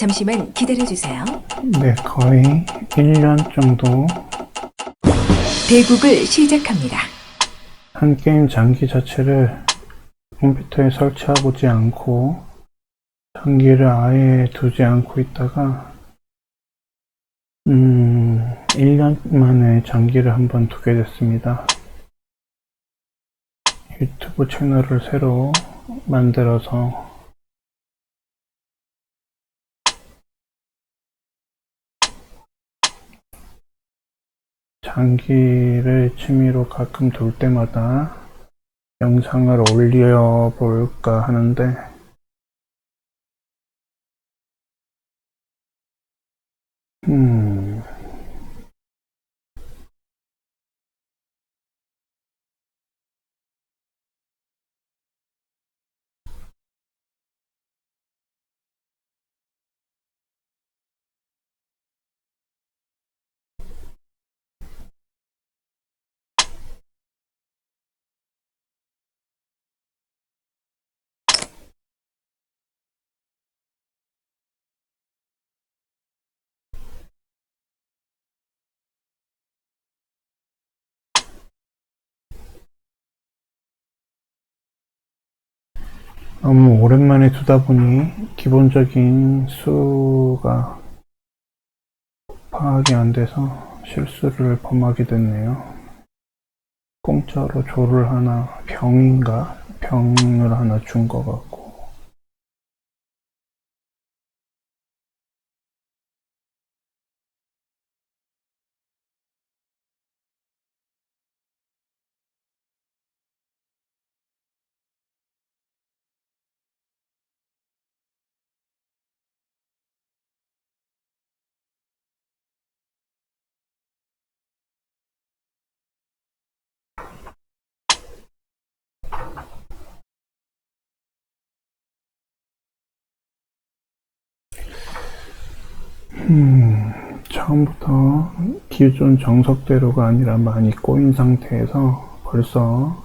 잠시만 기다려 주세요. 네, 거의 1년 정도 대국을 시작합니다. 한 게임 장기 자체를 컴퓨터에 설치하고지 않고 장기를 아예 두지 않고 있다가 음, 1년 만에 장기를 한번 두게 됐습니다. 유튜브 채널을 새로 만들어서 장기를 취미로 가끔 둘 때마다 영상을 올려 볼까 하는데 음, 너무 오랜만에 두다 보니 기본적인 수가 파악이 안 돼서 실수를 범하게 됐네요. 공짜로 조를 하나, 병인가? 병을 하나 준 것 같고. 음, 처음부터 기존 정석대로가 아니라 많이 꼬인 상태에서 벌써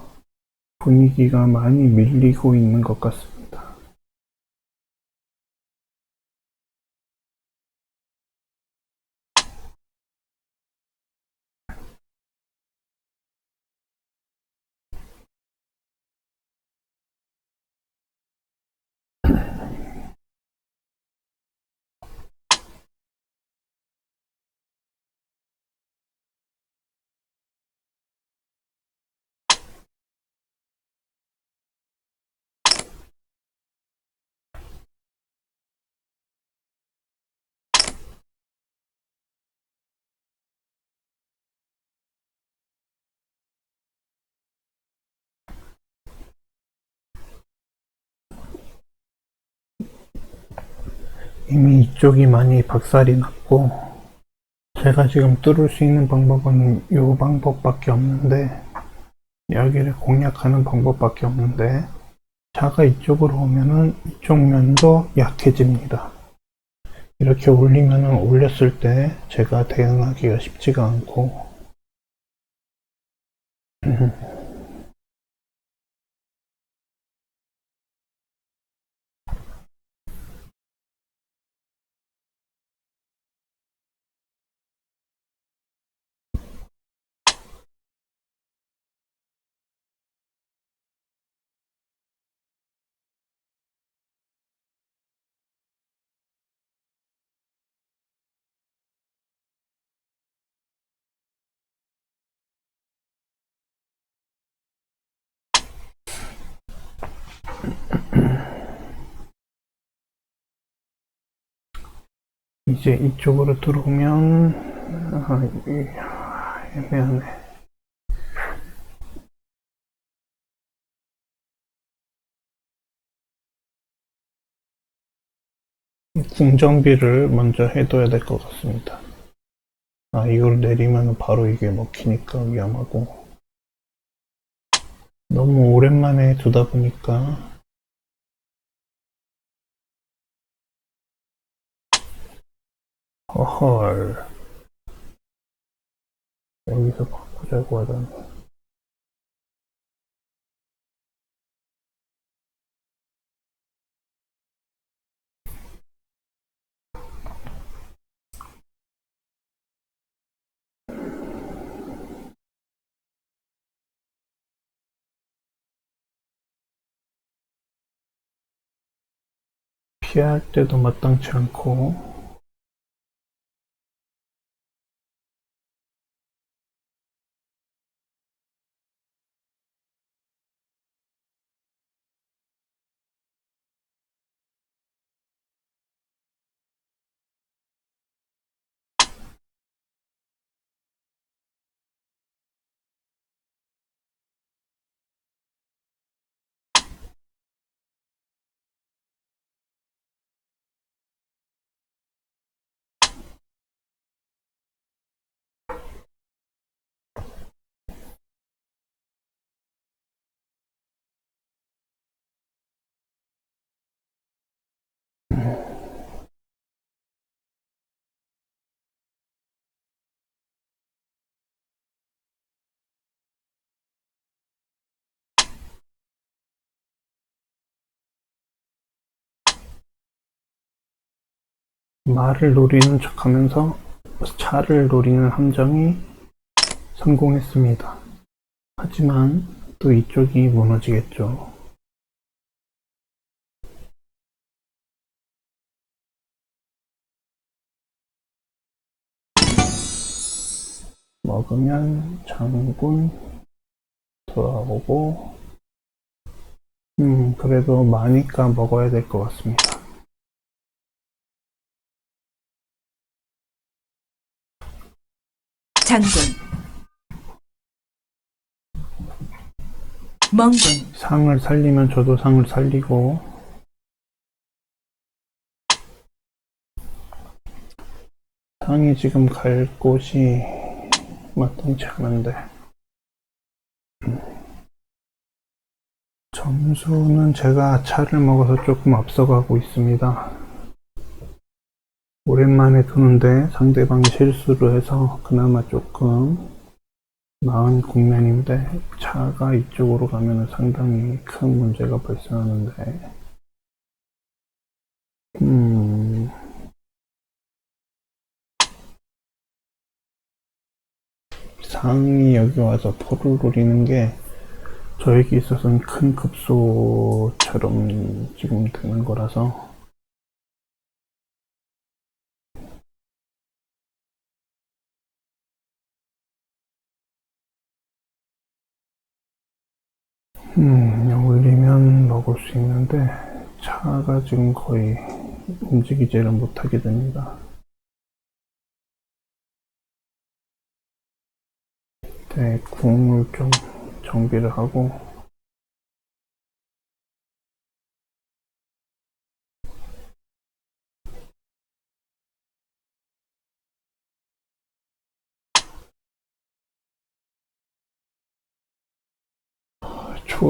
분위기가 많이 밀리고 있는 것 같습니다. 이미 이쪽이 많이 박살이 났고, 제가 지금 뚫을 수 있는 방법은 이 방법밖에 없는데, 여기를 공략하는 방법밖에 없는데, 차가 이쪽으로 오면은 이쪽 면도 약해집니다. 이렇게 올리면은 올렸을 때 제가 대응하기가 쉽지가 않고, 이제 이쪽으로 들어오면, 아, 애매하네. 궁정비를 먼저 해둬야 될 것 같습니다. 아, 이걸 내리면 바로 이게 먹히니까 위험하고. 너무 오랜만에 두다 보니까 허헐. 여기서 바꾸자고 하다니. 피할 때도 마땅치 않고 말을 노리는 척하면서 차를 노리는 함정이 성공했습니다. 하지만 또 이쪽이 무너지겠죠. 먹으면 장군 돌아오고 음 그래도 많으니까 먹어야 될 것 같습니다. 장군. 멍군. 상을 살리면 저도 상을 살리고. 상이 지금 갈 곳이 마땅치 않은데. 점수는 제가 차를 먹어서 조금 앞서가고 있습니다. 오랜만에 두는데 상대방이 실수를 해서 그나마 조금 나은 국면인데 차가 이쪽으로 가면 상당히 큰 문제가 발생하는데. 음. 상이 여기 와서 포를 노리는 게 저에게 있어서는 큰 급소처럼 지금 되는 거라서 음, 올리면 먹을 수 있는데 차가 지금 거의 움직이지를 못하게 됩니다. 네, 궁을 좀 정비를 하고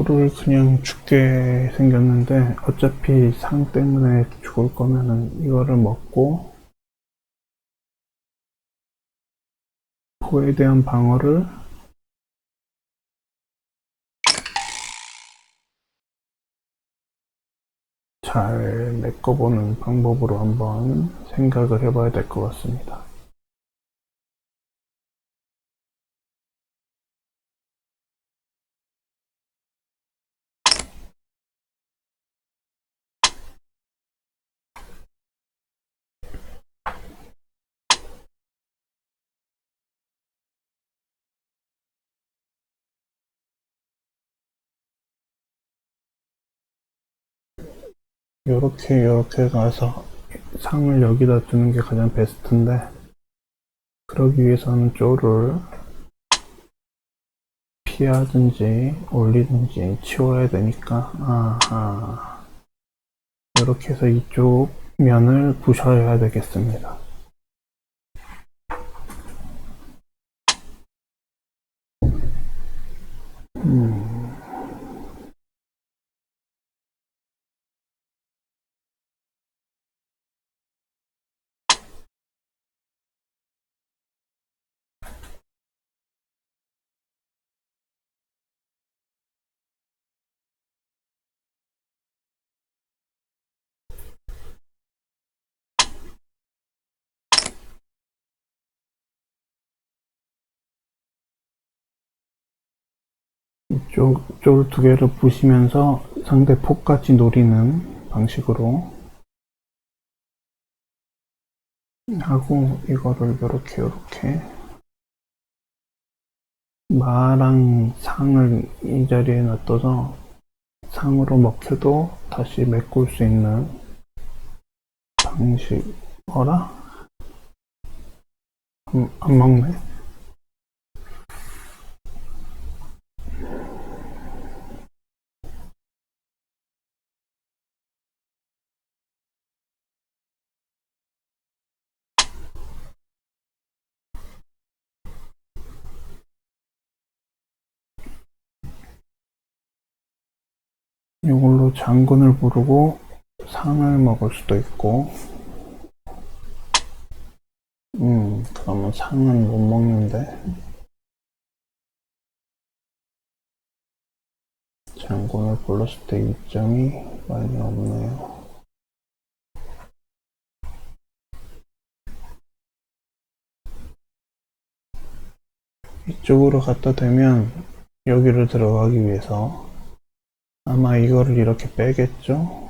초를 그냥 죽게 생겼는데 어차피 상 때문에 죽을 거면은 이거를 먹고 포에 대한 방어를 잘 메꿔보는 방법으로 한번 생각을 해봐야 될 것 같습니다. 요렇게 요렇게 가서 상을 여기다 두는 게 가장 베스트인데 그러기 위해서는 쪼를 피하든지 올리든지 치워야 되니까 아하 이렇게 해서 이쪽 면을 부셔야 되겠습니다 음. 이쪽, 쪽두 개를 부시면서 상대 폭까지 노리는 방식으로 하고 이거를 요렇게 요렇게 마랑 상을 이 자리에 놔둬서 상으로 먹혀도 다시 메꿀 수 있는 방식 어라? 안, 안 먹네 이걸로 장군을 부르고 상을 먹을 수도 있고. 음 그러면 상은 못 먹는데. 장군을 불렀을 때 이점이 많이 없네요. 이쪽으로 갖다 대면 여기를 들어가기 위해서 아마 이거를 이렇게 빼겠죠?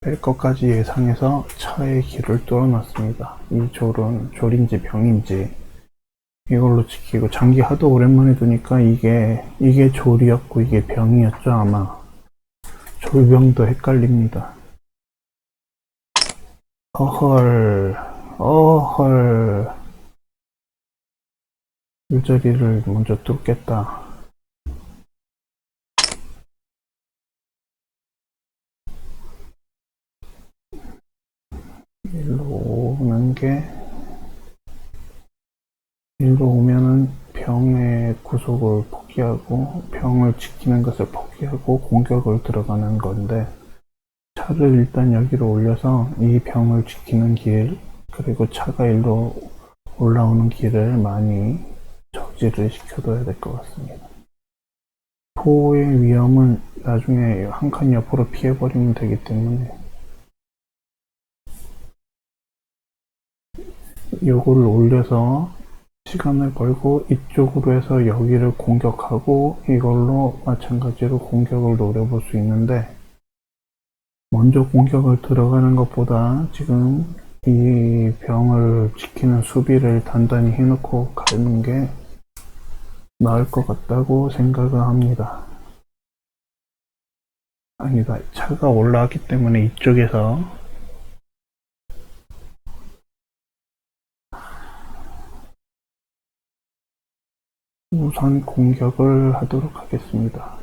뺄 것까지 예상해서 차의 길을 뚫어놨습니다. 이 졸은 졸인지 병인지 이걸로 지키고 장기 하도 오랜만에 두니까 이게 이게 졸이었고 이게 병이었죠 아마 졸병도 헷갈립니다. 어헐 어헐 일자리를 먼저 뚫겠다. 일로 오는 게 일로 오면은 병의 구속을 포기하고 병을 지키는 것을 포기하고 공격을 들어가는 건데 차를 일단 여기로 올려서 이 병을 지키는 길 그리고 차가 일로 올라오는 길을 많이 저지를 시켜둬야 될 것 같습니다. 포의 위험은 나중에 한 칸 옆으로 피해버리면 되기 때문에 요거를 올려서 시간을 벌고 이쪽으로 해서 여기를 공격하고 이걸로 마찬가지로 공격을 노려볼 수 있는데 먼저 공격을 들어가는 것보다 지금 이 병을 지키는 수비를 단단히 해놓고 가는 게 나을 것 같다고 생각을 합니다. 아니다. 차가 올라왔기 때문에 이쪽에서 우선 공격을 하도록 하겠습니다.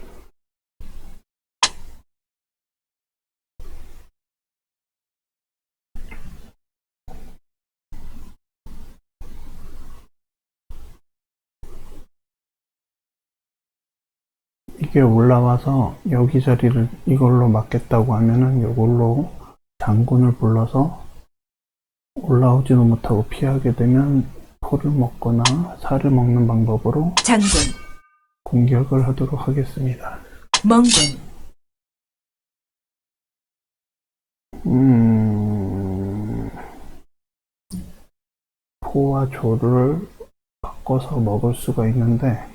이게 올라와서 여기 자리를 이걸로 막겠다고 하면은 이걸로 장군을 불러서 올라오지도 못하고 피하게 되면 포를 먹거나 살을 먹는 방법으로 장군, 공격을 하도록 하겠습니다. 멍군, 음, 포와 조를 바꿔서 먹을 수가 있는데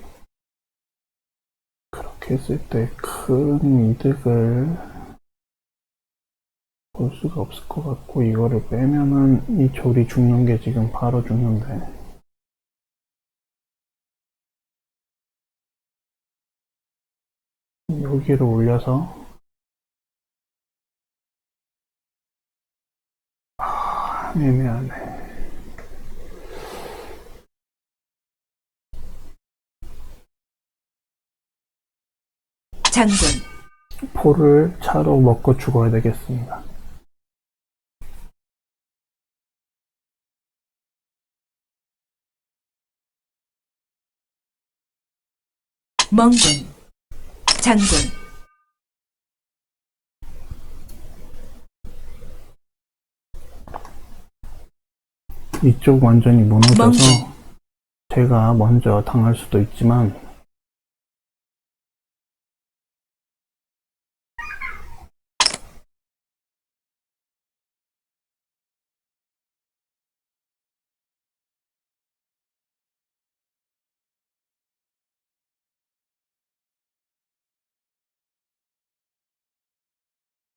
그렇게 했을 때 큰 이득을 볼 수가 없을 것 같고 이거를 빼면은 이 조리 죽는 게 지금 바로 죽는데 여기를 올려서 아, 애매하네. 장군, 포를 차로 먹고 죽어야 되겠습니다. 멍군, 장군, 이쪽 완전히 무너져서 멍. 제가 먼저 당할 수도 있지만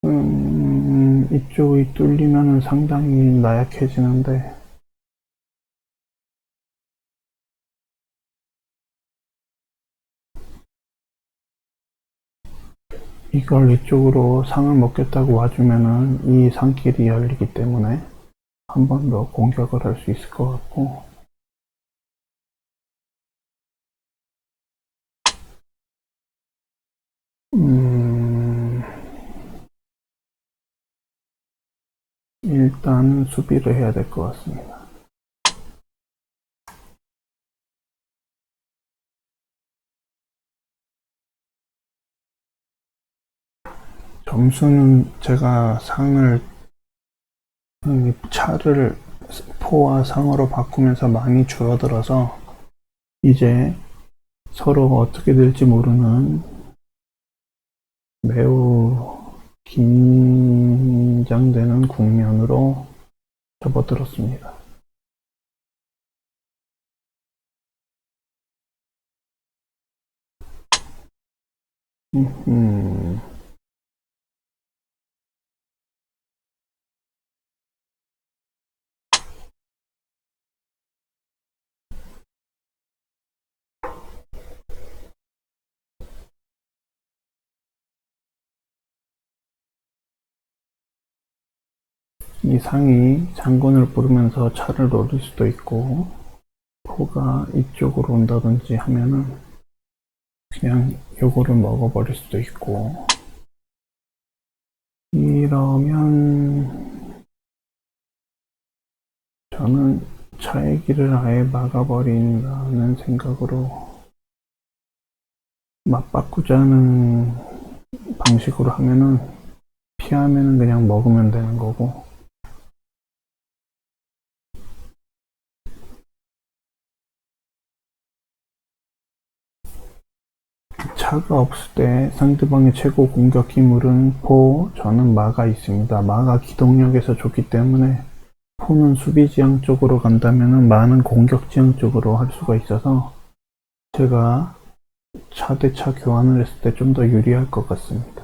음, 이쪽이 뚫리면은 상당히 나약해지는데. 이걸 이쪽으로 상을 먹겠다고 와주면은 이 상길이 열리기 때문에 한 번 더 공격을 할 수 있을 것 같고. 음, 일단 수비를 해야 될 것 같습니다. 점수는 제가 상을 음, 차를 포와 상으로 바꾸면서 많이 줄어들어서 이제 서로 어떻게 될지 모르는 매우 긴장되는 국면으로 접어들었습니다. 음, 이 상이 장군을 부르면서 차를 노릴 수도 있고 포가 이쪽으로 온다든지 하면은 그냥 요거를 먹어버릴 수도 있고. 이러면 저는 차의 길을 아예 막아버린다는 생각으로 맞바꾸자는 방식으로 하면은 피하면은 그냥 먹으면 되는 거고 차가 없을 때 상대방의 최고 공격 기물은 포, 저는 마가 있습니다. 마가 기동력에서 좋기 때문에 포는 수비 지형 쪽으로 간다면 마는 공격 지형 쪽으로 할 수가 있어서 제가 차대차 교환을 했을 때 좀 더 유리할 것 같습니다.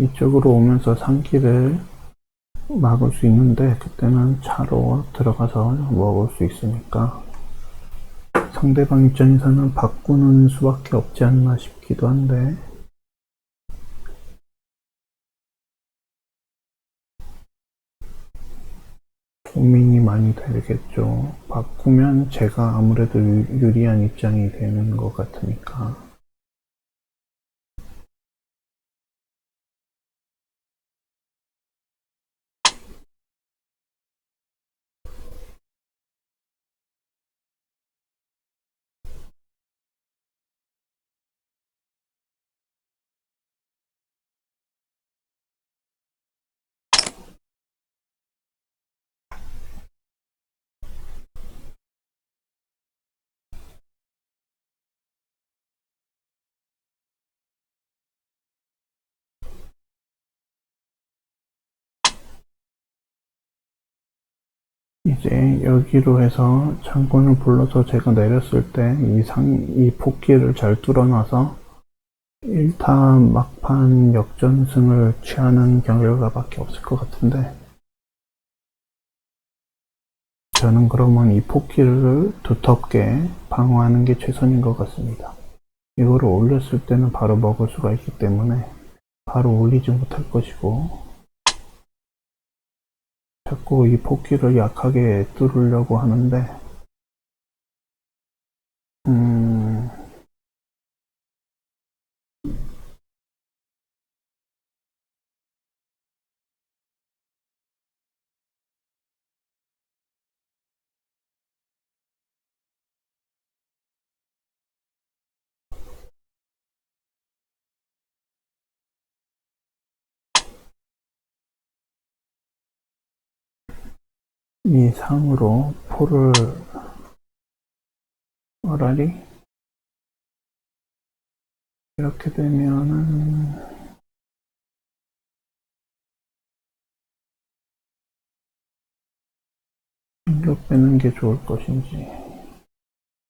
이쪽으로 오면서 상기를 막을 수 있는데 그때는 차로 들어가서 먹을 수 있으니까 상대방 입장에서는 바꾸는 수밖에 없지 않나 싶기도 한데 고민이 많이 되겠죠. 바꾸면 제가 아무래도 유- 유리한 입장이 되는 것 같으니까. 이제 여기로 해서 장군을 불러서 제가 내렸을 때 이 상, 이 폭기를 잘 뚫어놔서 1타 막판 역전승을 취하는 결과밖에 없을 것 같은데 저는 그러면 이 폭기를 두텁게 방어하는 게 최선인 것 같습니다. 이거를 올렸을 때는 바로 먹을 수가 있기 때문에 바로 올리지 못할 것이고 자꾸 이 폭기를 약하게 뚫으려고 하는데, 음, 이 상으로 포를 어라리 이렇게 되면은 이거 빼는 게 좋을 것인지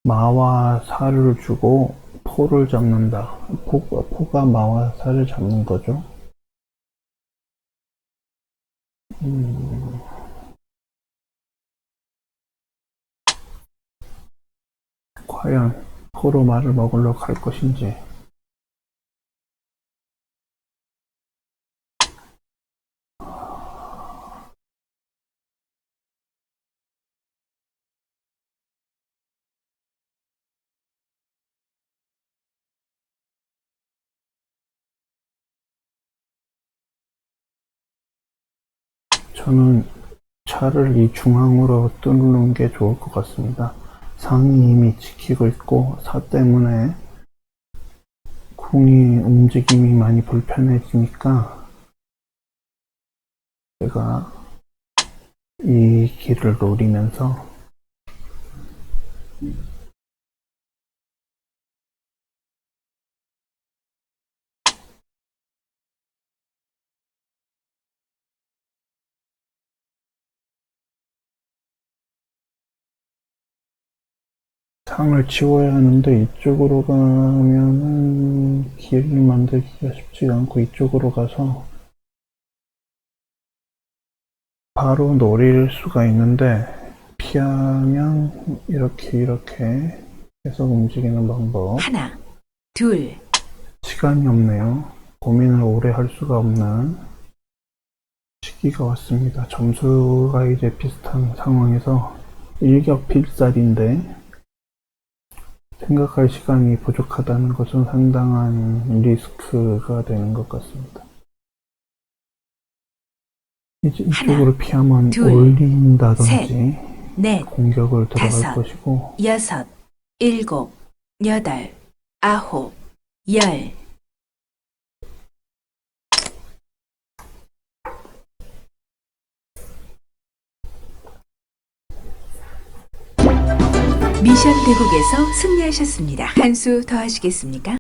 마와 살을 주고 포를 잡는다 포가, 포가 마와 살을 잡는 거죠 음. 과연 포로 말을 먹으러 갈 것인지 저는 차를 이 중앙으로 뚫는 게 좋을 것 같습니다. 상이 이미 지키고 있고 사 때문에 궁이 움직임이 많이 불편해지니까 제가 이 길을 노리면서 상을 치워야 하는데 이쪽으로 가면은 길을 만들기가 쉽지가 않고 이쪽으로 가서 바로 노릴 수가 있는데 피하면 이렇게 이렇게 해서 움직이는 방법 하나, 둘, 시간이 없네요. 고민을 오래 할 수가 없는 시기가 왔습니다. 점수가 이제 비슷한 상황에서 일격 필살인데 생각할 시간이 부족하다는 것은 상당한 리스크가 되는 것 같습니다. 이제 이쪽으로 피하면 둘, 올린다든지 넷, 공격을 들어갈 다섯. 것이고 여섯, 일곱, 여덟, 아홉, 열. 미션 대국에서 승리하셨습니다. 한수더 하시겠습니까?